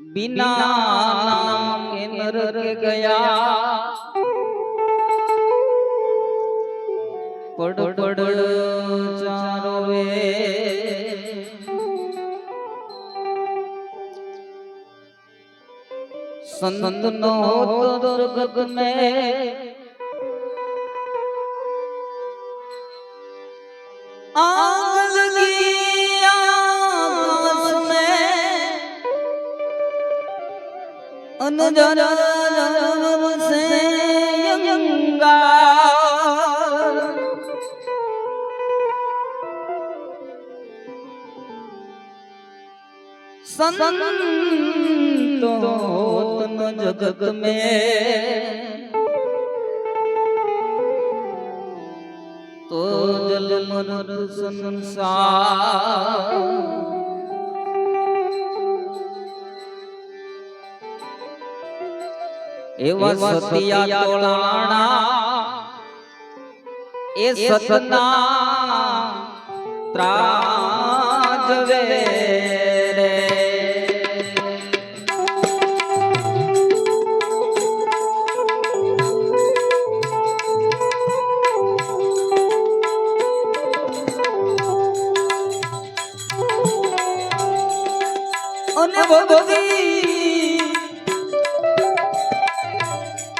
બિના નામ કે નરક ગયા પડ પડ ચારોવે સંત નો દુર્ગત મે આ અનજન સંતો તમ જગત મે તો જલ મન સંસાર એવા સતિયા તોળાણા એ સતના ત્રાજવે રે અને ભગવતી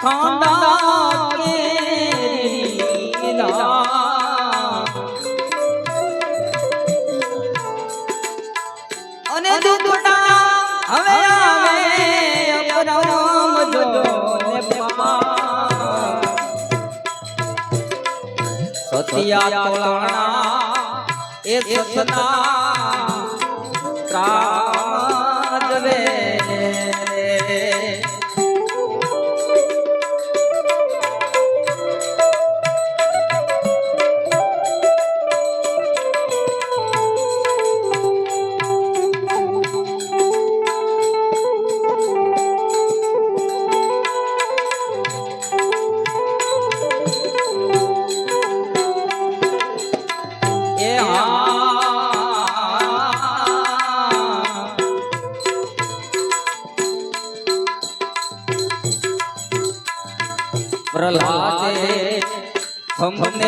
ખાંડા કેરીના અને દુખડા હવે આવે અપરામ જો ને પા સતિયા તોલાણા એ સતના ત્રાજવે ধনে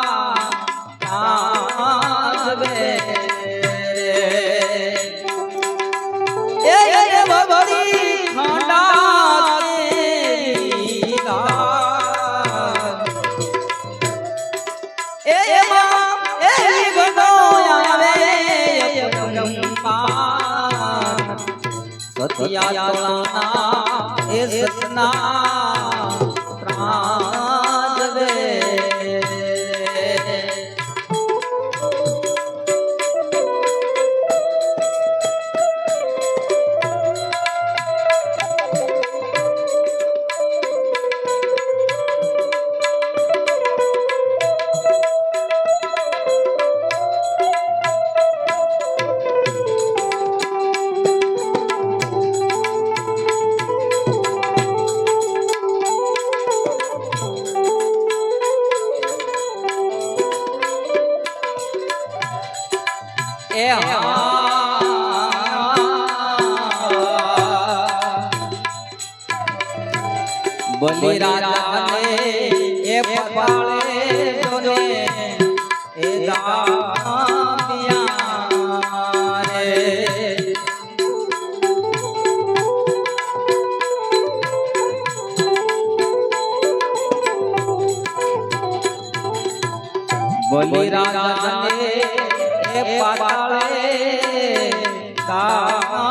એ બોલી રાજાને એ પપાળે જોને એ દામિયા રે બોલી રાજાને એ પાતાળે તા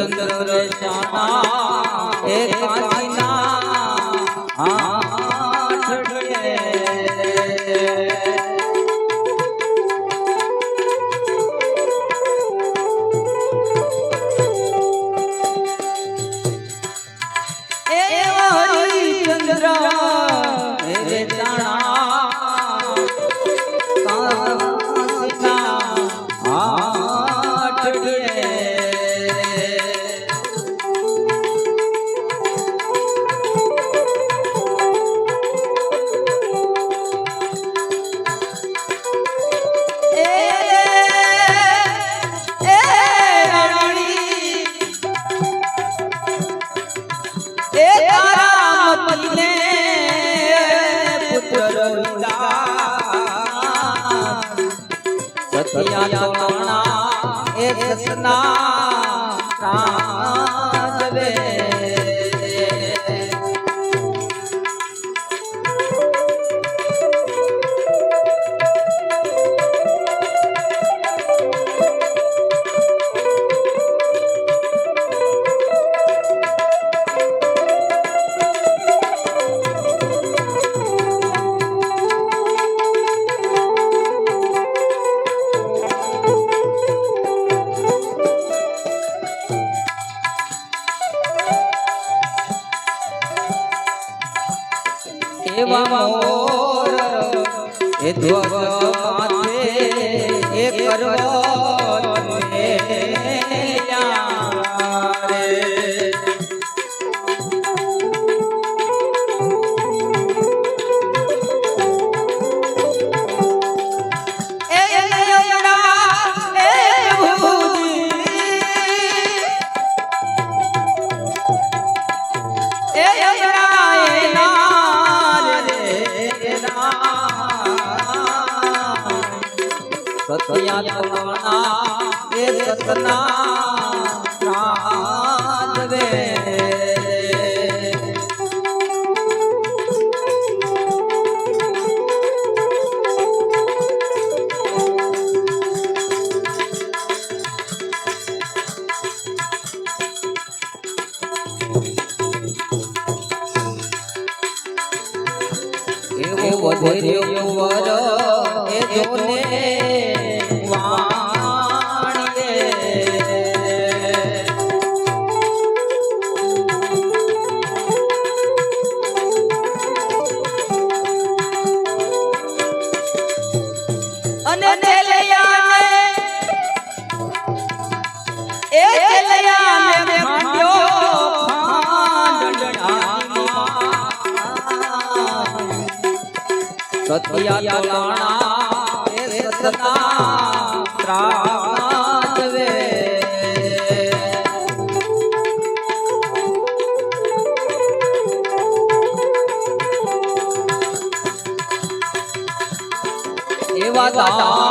ચંદ્ર રચાના એ કાચના આઠ સખિયા તો નાણા એ સતના એ दया करुणा ये सतना વધેર્યો કુંવર એ જોને સત્યા તોલાણા એ સતના ત્રાજવે એવા તા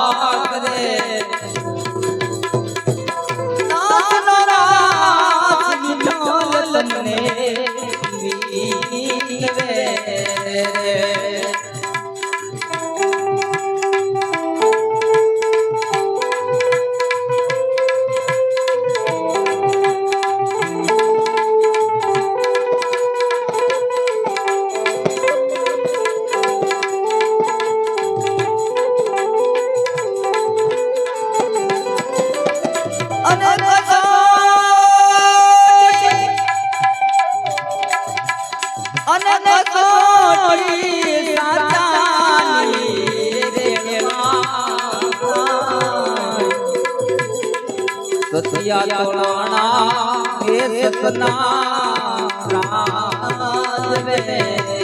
સતિયા તોળાણા એ સતના રાજ રે